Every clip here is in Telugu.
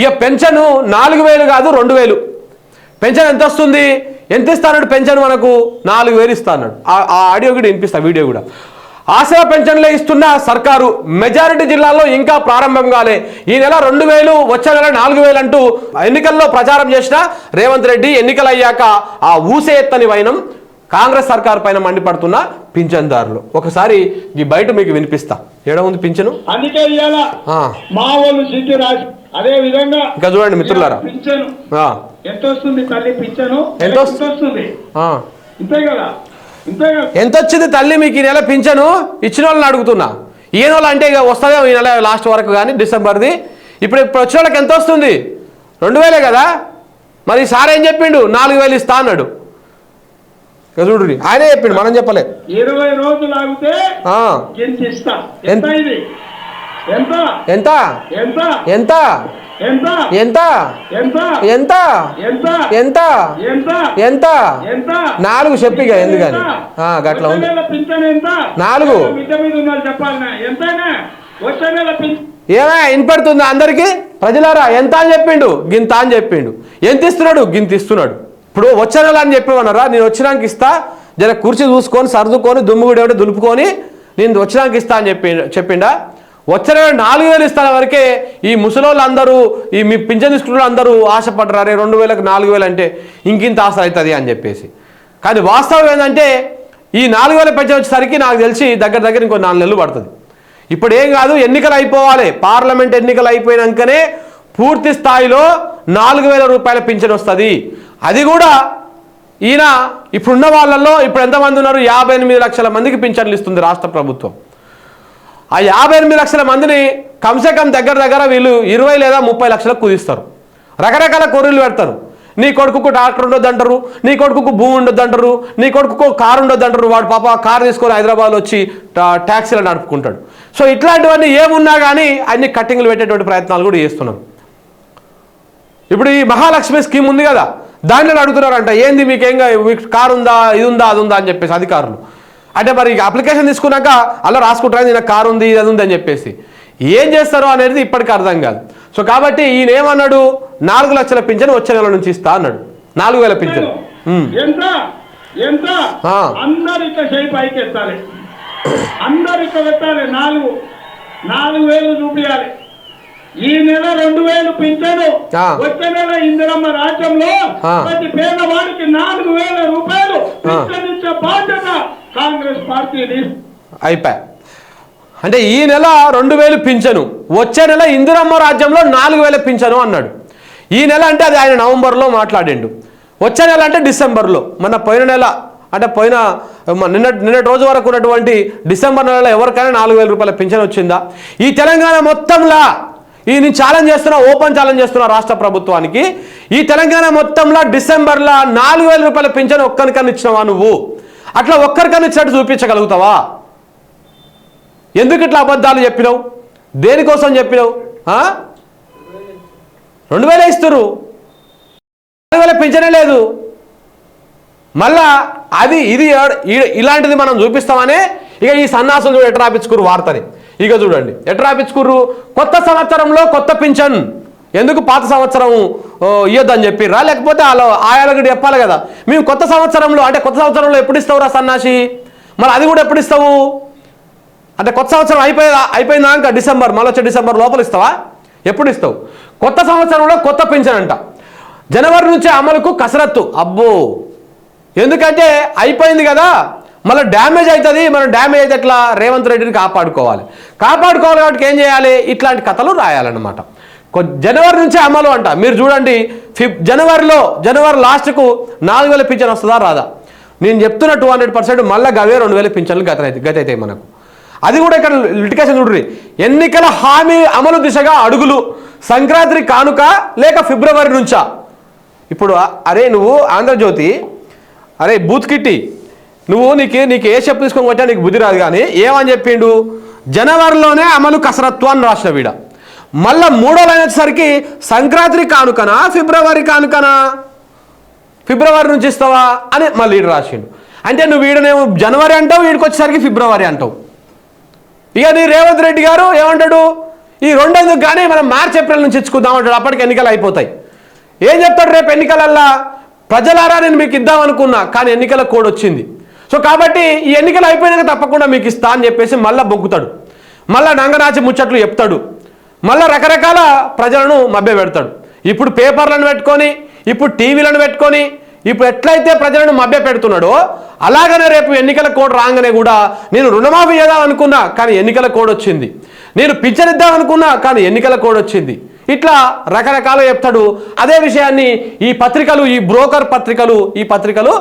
ఇక పెన్షన్ నాలుగు వేలు కాదు రెండు వేలు. పెన్షన్ ఎంత వస్తుంది ఎంత ఇస్తాడు పెన్షన్ మనకు? నాలుగు వేలు ఇస్తాడు ఆ ఆ ఆడియో కూడా వినిపిస్తా వీడియో కూడా. ఆశా పెన్షన్లే ఇస్తున్న సర్కారు మెజారిటీ జిల్లాల్లో ఇంకా ప్రారంభం కాలే. ఈ నెల రెండు వేలు వచ్చే నెల నాలుగు వేలు అంటూ ఎన్నికల్లో ప్రచారం చేసిన రేవంత్ రెడ్డి ఎన్నికలు అయ్యాక ఆ ఊసే ఎత్తని వైనం కాంగ్రెస్ సర్కార్ పైన మండిపడుతున్న పింఛన్దారులు. ఒకసారి ఈ బయట మీకు వినిపిస్తా. ఏడ ఉంది పింఛను? అందుకే మా వాళ్ళు అదే విధంగా ఇంకా చూడండి మిత్రులారా. పింఛను. ఎంత వస్తుంది తల్లి పింఛను? ఎంత వస్తు- ఎంత వస్తుంది. ఇంతే కదా. ఇంతే కదా. ఎంత వచ్చింది తల్లి మీకు ఈ నెల పింఛను? ఇచ్చిన వాళ్ళని అడుగుతున్నా. ఈయన వాళ్ళు అంటే ఇక వస్తుందేమో ఈ నెల లాస్ట్ వరకు కానీ డిసెంబర్ది. ఇప్పుడు ఇప్పుడు వచ్చిన వాళ్ళకి ఎంత వస్తుంది? రెండు వేలే కదా? మరి సార్ ఏం చెప్పిండు? నాలుగు వేలు ఇస్తా అన్నాడు. చూడు ఆయనే చెప్పిండు మనం చెప్పలే. ఇరవై రోజులు ఆగితే ఎంత ఎంత ఎంత ఎంత ఎంత ఎంత ఎంత ఎంత నాలుగు చెప్పిగా ఎందుకని గట్లా ఉంది నాలుగు ఏనా ఇన్పడుతుంది అందరికి ప్రజలారా ఎంత అని చెప్పిండు గింత అని చెప్పిండు ఎంత ఇస్తున్నాడు గింత ఇస్తున్నాడు ఇప్పుడు వచ్చే నెల అని చెప్పేవన్నారా నేను వచ్చినాక ఇస్తా జర కుర్చీ చూసుకొని సర్దుకొని దుమ్ముగుడి ఏమిటో దులుపుకొని నేను వచ్చినాక ఇస్తా అని చెప్పి చెప్పిండా వచ్చిన నాలుగు వేలు ఇస్తాన వరకే ఈ ముసలోళ్ళు అందరూ ఈ మీ పింఛన్ తీసుకున్న అందరూ ఆశపడ్డారు అరే రెండు వేలకు నాలుగు వేలు అంటే ఇంకింత ఆశ అవుతుంది అని చెప్పేసి. కానీ వాస్తవం ఏంటంటే ఈ నాలుగు వేల పెంచ వచ్చేసరికి నాకు తెలిసి దగ్గర దగ్గర ఇంకో నాలుగు నెలలు పడుతుంది. ఇప్పుడు ఏం కాదు ఎన్నికలు అయిపోవాలి. పార్లమెంట్ ఎన్నికలు అయిపోయినాకనే పూర్తి స్థాయిలో నాలుగు వేల రూపాయల పింఛన్ వస్తుంది. అది కూడా ఈయన ఇప్పుడున్న వాళ్ళల్లో ఇప్పుడు ఎంతమంది ఉన్నారు? యాభై ఎనిమిది లక్షల మందికి పింఛన్లు ఇస్తుంది రాష్ట్ర ప్రభుత్వం. ఆ యాభై ఎనిమిది లక్షల మందిని కమ్సే కమ్ దగ్గర దగ్గర వీళ్ళు ఇరవై లేదా ముప్పై లక్షలకు కుదిస్తారు. రకరకాల కొర్రీలు పెడతారు. నీ కొడుకుకు డాక్టర్ ఉండొద్దు అంటారు నీ కొడుకుకు భూమి ఉండొద్దు అంటారు నీ కొడుకుకు కారు ఉండొద్దు అంటారు వాడు పాప కారు తీసుకొని హైదరాబాద్ వచ్చి ట్యాక్సీలు నడుపుకుంటాడు. సో ఇట్లాంటివన్నీ ఏమున్నా కానీ అన్ని కట్టింగ్లు పెట్టేటువంటి ప్రయత్నాలు కూడా చేస్తున్నాం. ఇప్పుడు ఈ మహాలక్ష్మి స్కీమ్ ఉంది కదా దానిలో అడుగుతున్నారంట ఏంది మీకేం కారు ఉందా ఇది ఉందా అది ఉందా అని చెప్పేసి అధికారులు. అంటే మరి అప్లికేషన్ తీసుకున్నాక అలా రాసుకుంటారు నాకు కారు ఉంది ఇది ఉంది అని చెప్పేసి. ఏం చేస్తారో అనేది ఇప్పటికీ అర్థం కాదు. సో కాబట్టి ఈయన ఏమన్నాడు? నాలుగు లక్షల పింఛను వచ్చే నెల నుంచి ఇస్తా అన్నాడు. నాలుగు వేల పింఛను. నాలుగు నాలుగు వేలు చూపించాలి ఈ నెల రెండు వేలు పింఛను. వచ్చే నెల ఇందిరమ్మ రాజ్యంలో. ప్రతి పేదవాడికి నాలుగు వేల రూపాయలు పింఛన్ ఇచ్చే బాధ్యత కాంగ్రెస్ పార్టీని అయిపోయా. అంటే ఈ నెల రెండు వేలు పింఛను వచ్చే నెల ఇందిరమ్మ రాజ్యంలో నాలుగు వేల పింఛను అన్నాడు. ఈ నెల అంటే అది ఆయన నవంబర్లో మాట్లాడిండు. వచ్చే నెల అంటే డిసెంబర్లో. మన పోయిన నెల అంటే పోయిన నిన్న నిన్నటి రోజు వరకు ఉన్నటువంటి డిసెంబర్ నెలలో ఎవరికైనా నాలుగు వేల రూపాయల పింఛన్ వచ్చిందా? ఈ తెలంగాణ మొత్తంలా ఈ నేను ఛాలెంజ్ చేస్తున్నా ఓపెన్ ఛాలెంజ్ చేస్తున్నా రాష్ట్ర ప్రభుత్వానికి ఈ తెలంగాణ మొత్తంలో డిసెంబర్లో నాలుగు వేల రూపాయల పింఛన్ ఒక్కరికన్నా ఇచ్చినవా నువ్వు? అట్లా ఒక్కరికన్నా ఇచ్చినట్టు చూపించగలుగుతావా? ఎందుకు ఇట్లా అబద్ధాలు చెప్పినావు? దేనికోసం చెప్పినావు? రెండు వేలే ఇస్తారు రెండు వేల పెంచనే లేదు. మళ్ళా అది ఇది ఇలాంటిది మనం చూపిస్తామనే ఇక ఈ సన్నాసులు చూడు ఎట్లా రాపించుకురు వార్తని. ఇక చూడండి. ఎట్లా రాపించుకుర్రు? కొత్త సంవత్సరంలో కొత్త పింఛన్. ఎందుకు పాత సంవత్సరం ఓ, ఇయ్యొద్దని చెప్పిర్రా లేకపోతే వాళ్ళు ఆయాలకు చెప్పాలి కదా. మేము కొత్త సంవత్సరంలో అంటే కొత్త సంవత్సరంలో ఎప్పుడు ఇస్తావురా సన్నాసి? మరి అది కూడా ఎప్పుడు ఇస్తావు? అంటే కొత్త సంవత్సరం అయిపోయి అయిపోయిందాక డిసెంబర్ మళ్ళీ వచ్చే డిసెంబర్ లోపల ఇస్తావా? ఎప్పుడు ఇస్తావు? కొత్త సంవత్సరంలో కొత్త పింఛన్ అంట. జనవరి నుంచి అమలుకు కసరత్తు. అబ్బో! ఎందుకంటే అయిపోయింది కదా. మళ్ళీ డ్యామేజ్ అవుతుంది. మనం డ్యామేజ్ అయితే ఎట్లా? రేవంత్ రెడ్డిని కాపాడుకోవాలి. కాపాడుకోవాలి కాబట్టి ఏం చేయాలి? ఇట్లాంటి కథలు రాయాలన్నమాట. జనవరి నుంచే అమలు అంట. మీరు చూడండి ఫిఫ్ జనవరిలో జనవరి లాస్ట్కు నాలుగు వేల పింఛన్ వస్తుందా రాదా? నేను చెప్తున్న టూ హండ్రెడ్ పర్సెంట్ మళ్ళీ గవే రెండు వేల పింఛన్లు గత గత అవుతాయి మనకు. అది కూడా ఇక్కడ లిటికేషన్ చూడ్రి. ఎన్నికల హామీ అమలు దిశగా అడుగులు. సంక్రాంతి కానుక లేక ఫిబ్రవరి నుంచా? ఇప్పుడు అరే నువ్వు ఆంధ్రజ్యోతి అరే బూత్ కిట్టి నువ్వు నీకు నీకు ఏ చెప్పు తీసుకొని వచ్చా నీకు బుద్ధి రాదు కానీ ఏమని చెప్పిండు? జనవరిలోనే అమలు కసరత్తు అని రాసిన వీడ. మళ్ళా మూడో లైన్ వచ్చేసరికి సంక్రాంతి కానుకనా ఫిబ్రవరి కానుకనా? ఫిబ్రవరి నుంచి ఇస్తావా అని మళ్ళీ ఈడు రాసిండు. అంటే నువ్వు వీడనేమో జనవరి అంటావు వీడికి వచ్చేసరికి ఫిబ్రవరి అంటావు. ఇక నీ రేవంత్ రెడ్డి గారు ఏమంటాడు? ఈ రెండేందుకు కానీ మనం మార్చి ఏప్రిల్ నుంచి ఇచ్చుకుందాం అంటాడు. అప్పటికి ఎన్నికలు అయిపోతాయి. ఏం చెప్తాడు రేపు ఎన్నికలల్లా? ప్రజలారా నేను మీకు ఇద్దాం అనుకున్నా కానీ ఎన్నికల కోడ్ వచ్చింది. సో కాబట్టి ఈ ఎన్నికలు అయిపోయినాక తప్పకుండా మీకు ఇస్తా అని చెప్పేసి మళ్ళీ బొగ్గుతాడు మళ్ళీ నంగనాచి ముచ్చట్లు చెప్తాడు. మళ్ళీ రకరకాల ప్రజలను మభ్య పెడతాడు. ఇప్పుడు పేపర్లను పెట్టుకొని ఇప్పుడు టీవీలను పెట్టుకొని ఇప్పుడు ఎట్లయితే ప్రజలను మభ్య పెడుతున్నాడో అలాగనే రేపు ఎన్నికల కోడ్ రాగానే కూడా నేను రుణమాఫీ చేద్దామనుకున్నా కానీ ఎన్నికల కోడ్ వచ్చింది. నేను పిచ్చరిద్దామనుకున్నా కానీ ఎన్నికల కోడ్ వచ్చింది. ఇట్లా రకరకాల చెప్తాడు. అదే విషయాన్ని ఈ పత్రికలు ఈ బ్రోకర్ పత్రికలు ఈ పత్రికలు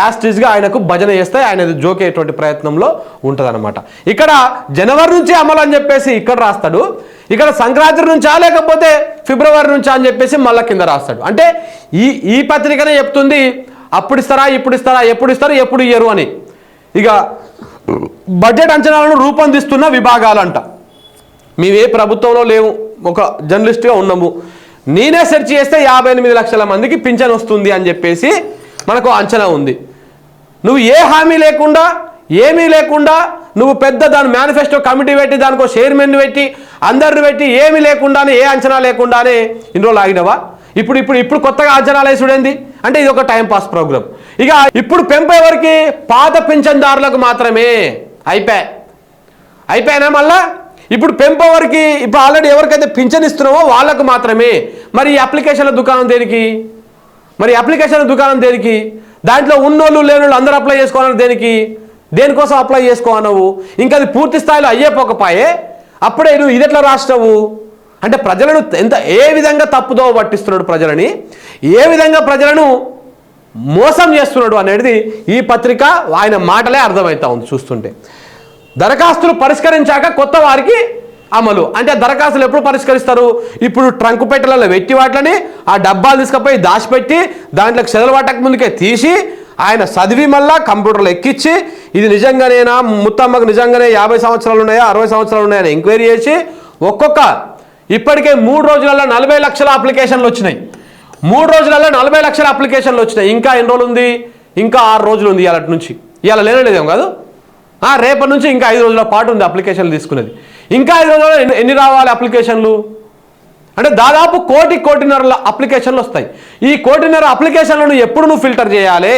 యాస్టిస్గా ఆయనకు భజన చేస్తే ఆయన జోకేటువంటి ప్రయత్నంలో ఉంటుందన్నమాట. ఇక్కడ జనవరి నుంచి అమలు అని చెప్పేసి ఇక్కడ రాస్తాడు. ఇక్కడ సంక్రాంతి నుంచా లేకపోతే ఫిబ్రవరి నుంచా అని చెప్పేసి మళ్ళా కింద రాస్తాడు. అంటే ఈ ఈ పత్రికనే చెప్తుంది అప్పుడు ఇస్తారా ఇప్పుడు ఇస్తారా ఎప్పుడు ఇస్తారు ఎప్పుడు ఇయ్యరు అని. ఇక బడ్జెట్ అంచనాలను రూపొందిస్తున్న విభాగాలంట. అంట ఏ ప్రభుత్వంలో లేవు ఒక జర్నలిస్ట్గా ఉన్నాము. నేనే సెర్చ్ చేస్తే యాభై ఎనిమిది లక్షల మందికి పింఛన్ వస్తుంది అని చెప్పేసి మనకు అంచనా ఉంది. నువ్వు ఏ హామీ లేకుండా ఏమీ లేకుండా నువ్వు పెద్ద దాని మేనిఫెస్టో కమిటీ పెట్టి దానికో చైర్మన్ పెట్టి అందరిని పెట్టి ఏమీ లేకుండానే ఏ అంచనా లేకుండానే ఇన్ని రోజులు ఆగినవా? ఇప్పుడు ఇప్పుడు ఇప్పుడు కొత్తగా అంచనాలు వేసుడేంది అంటే ఇది ఒక టైంపాస్ ప్రోగ్రామ్ ఇక ఇప్పుడు పెంపు ఎవరికి పాత పింఛన్దారులకు మాత్రమే అయిపోయా. అయిపోయినా మళ్ళా? ఇప్పుడు పెంపవరికి ఇప్పుడు ఆల్రెడీ ఎవరికైతే పింఛన్ ఇస్తున్నామో వాళ్ళకు మాత్రమే. మరి ఈ అప్లికేషన్ల దుకాణం దేనికి? మరి అప్లికేషన్ల దుకాణం దేనికి? దాంట్లో ఉన్నోళ్ళు లేనోళ్ళు అందరూ అప్లై చేసుకోవాలని దేనికి? దేనికోసం అప్లై చేసుకోవన్నావు ఇంకా అది పూర్తి స్థాయిలో అయ్యేపోకపాయే అప్పుడే నువ్వు ఇది ఎట్లా రాష్ట్రవు అంటే ప్రజలను ఎంత ఏ విధంగా తప్పుదో పట్టిస్తున్నాడు ప్రజలని? ఏ విధంగా ప్రజలను మోసం చేస్తున్నాడు అనేది ఈ పత్రిక ఆయన మాటలే అర్థమవుతా ఉంది చూస్తుంటే. దరఖాస్తులు పరిష్కరించాక కొత్త వారికి అమలు. అంటే దరఖాస్తులు ఎప్పుడు పరిష్కరిస్తారు? ఇప్పుడు ట్రంక్ పెట్టెలలో పెట్టి వాటిని ఆ డబ్బాలు తీసుకుపోయి దాచిపెట్టి దాంట్లో చెదలు పట్టక ముందుకే తీసి ఆయన చదివి మళ్ళా కంప్యూటర్లో ఎక్కించి ఇది నిజంగానేనా? ముత్తమ్మకు నిజంగానే యాభై సంవత్సరాలు ఉన్నాయా? అరవై సంవత్సరాలు ఉన్నాయని ఎంక్వైరీ చేసి ఒక్కొక్క ఇప్పటికే మూడు రోజులలో నలభై లక్షల అప్లికేషన్లు వచ్చినాయి. మూడు రోజులలో నలభై లక్షల అప్లికేషన్లు వచ్చినాయి. ఇంకా ఎన్ని రోజులు ఉంది? ఇంకా ఆరు రోజులు ఉంది ఇవాళ నుంచి. ఇవాళ లేనలేదేమో కాదు? రేపటి నుంచి ఇంకా ఐదు రోజుల పాటు ఉంది అప్లికేషన్లు తీసుకునేది ఇంకా ఐదు రోజుల్లో ఎన్ని ఎన్ని రావాలి అప్లికేషన్లు? అంటే దాదాపు కోటి కోటిన్నర అప్లికేషన్లు వస్తాయి. ఈ కోటిన్నర అప్లికేషన్లను ఎప్పుడు నువ్వు ఫిల్టర్ చేయాలి?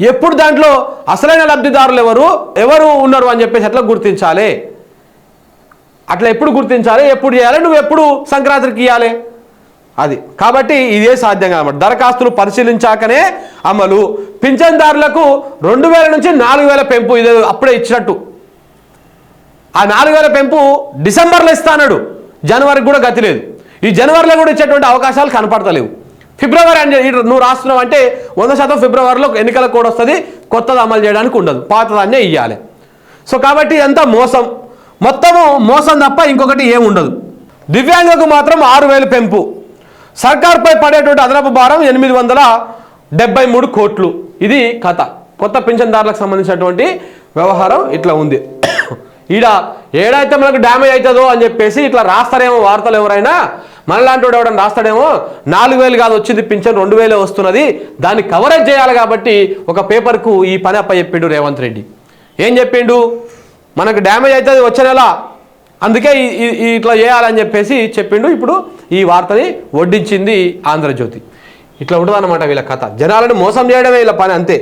ఎప్పుడు దాంట్లో అసలైన లబ్ధిదారులు ఎవరు? ఎవరు ఉన్నారు అని చెప్పేసి ఎట్లా గుర్తించాలి. అట్లా ఎప్పుడు గుర్తించాలి? ఎప్పుడు చేయాలి? నువ్వు ఎప్పుడు సంక్రాంతికి ఇవ్వాలి అది. కాబట్టి ఇదే సాధ్యం కాదన్నమాట. దరఖాస్తులు పరిశీలించాకనే అమలు. పింఛన్దారులకు రెండు వేల నుంచి నాలుగు వేల పెంపు ఇదే అప్పుడే ఇచ్చినట్టు. ఆ నాలుగు వేల పెంపు డిసెంబర్లో ఇస్తానడు జనవరికి కూడా గతి లేదు. ఈ జనవరిలో కూడా ఇచ్చేటువంటి అవకాశాలు కనపడతలేవు. ఫిబ్రవరి అని నువ్వు రాస్తున్నావు అంటే వంద శాతం ఫిబ్రవరిలో ఎన్నికల కోడ్ వస్తుంది కొత్తది అమలు చేయడానికి ఉండదు. పాతదాన్నే ఇవ్వాలి సో కాబట్టి ఇదంతా మోసం. మొత్తము మోసం తప్ప ఇంకొకటి ఏం ఉండదు. దివ్యాంగులకు మాత్రం ఆరు వేలు పెంపు. సర్కార్పై పడేటువంటి అదనపు భారం ఎనిమిది వందల డెబ్బై మూడు కోట్లు. ఇది కథ. కొత్త పింఛన్దారులకు సంబంధించినటువంటి వ్యవహారం ఇట్లా ఉంది. ఈడ ఏడైతే మనకు డ్యామేజ్ అవుతుందో అని చెప్పేసి ఇట్లా రాస్తారేమో వార్తలు ఎవరైనా మనలాంటి వాడు ఎవడని రాస్తాడేమో నాలుగు వేలు కాదు వచ్చింది పింఛన్ రెండు వేలే వస్తున్నది దాన్ని కవరేజ్ చేయాలి కాబట్టి ఒక పేపర్కు ఈ పని అప్ప చెప్పిండు రేవంత్ రెడ్డి. ఏం చెప్పిండు? మనకు డ్యామేజ్ అవుతుంది వచ్చే నెల అందుకే ఇట్లా చేయాలని చెప్పేసి చెప్పిండు. ఇప్పుడు ఈ వార్తని వడ్డించింది ఆంధ్రజ్యోతి. ఇట్లా ఉంటుందన్నమాట వీళ్ళ కథ. జనాలను మోసం చేయడమే వీళ్ళ పని అంతే.